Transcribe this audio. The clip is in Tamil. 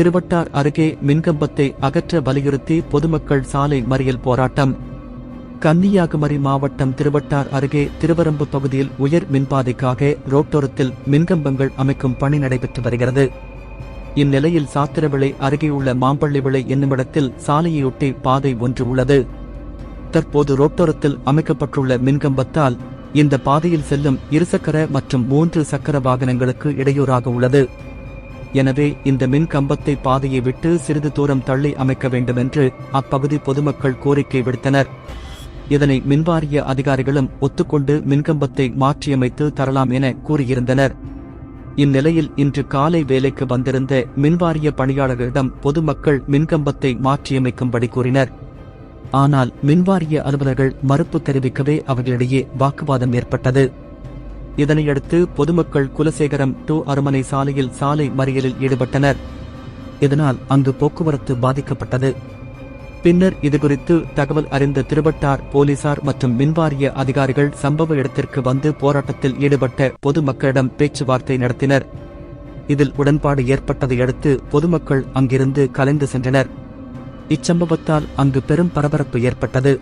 திருவட்டார் அருகே மின்கம்பத்தை அகற்ற வலியுறுத்தி பொதுமக்கள் சாலை மறியல் போராட்டம். கன்னியாகுமரி மாவட்டம் திருவட்டார் அருகே திருவரம்பு பகுதியில் உயர் மின்பாதைக்காக ரோட்டோரத்தில் மின்கம்பங்கள் அமைக்கும் பணி நடைபெற்று வருகிறது. இந்நிலையில் சாத்திரவிளை அருகேயுள்ள மாம்பள்ளி விளை என்னுமிடத்தில் சாலையொட்டி பாதை ஒன்று உள்ளது. தற்போது ரோட்டோரத்தில் அமைக்கப்பட்டுள்ள மின்கம்பத்தால் இந்த பாதையில் செல்லும் இருசக்கர மற்றும் மூன்று சக்கர வாகனங்களுக்கு இடையூறாக உள்ளது. எனவே இந்த மின் கம்பத்தை பாதையை விட்டு சிறிது தூரம் தள்ளி அமைக்க வேண்டும் என்று அப்பகுதி பொதுமக்கள் கோரிக்கை விடுத்தனர். இதனை மின்வாரிய அதிகாரிகளும் ஒத்துக்கொண்டு மின்கம்பத்தை மாற்றியமைத்து தரலாம் என கூறியிருந்தனர். இந்நிலையில் இன்று காலை வேலைக்கு வந்திருந்த மின்வாரிய பணியாளர்களிடம் பொதுமக்கள் மின்கம்பத்தை மாற்றியமைக்கும்படி கூறினர். ஆனால் மின்வாரிய அலுவலர்கள் மறுப்பு தெரிவிக்கவே அவர்களிடையே வாக்குவாதம் ஏற்பட்டது. இதனையடுத்து பொதுமக்கள் குலசேகரம் டு அருமனை சாலையில் சாலை மறியலில் ஈடுபட்டனர். இதனால் அங்கு போக்குவரத்து பாதிக்கப்பட்டது. பின்னர் இதுகுறித்து தகவல் அறிந்த திருவட்டார் போலீசார் மற்றும் மின்வாரிய அதிகாரிகள் சம்பவ இடத்திற்கு வந்து போராட்டத்தில் ஈடுபட்ட பொதுமக்களிடம் பேச்சுவார்த்தை நடத்தினர். இதில் உடன்பாடு ஏற்பட்டதை அடுத்து பொதுமக்கள் அங்கிருந்து கலைந்து சென்றனர். இச்சம்பவத்தால் அங்கு பெரும் பரபரப்பு ஏற்பட்டது.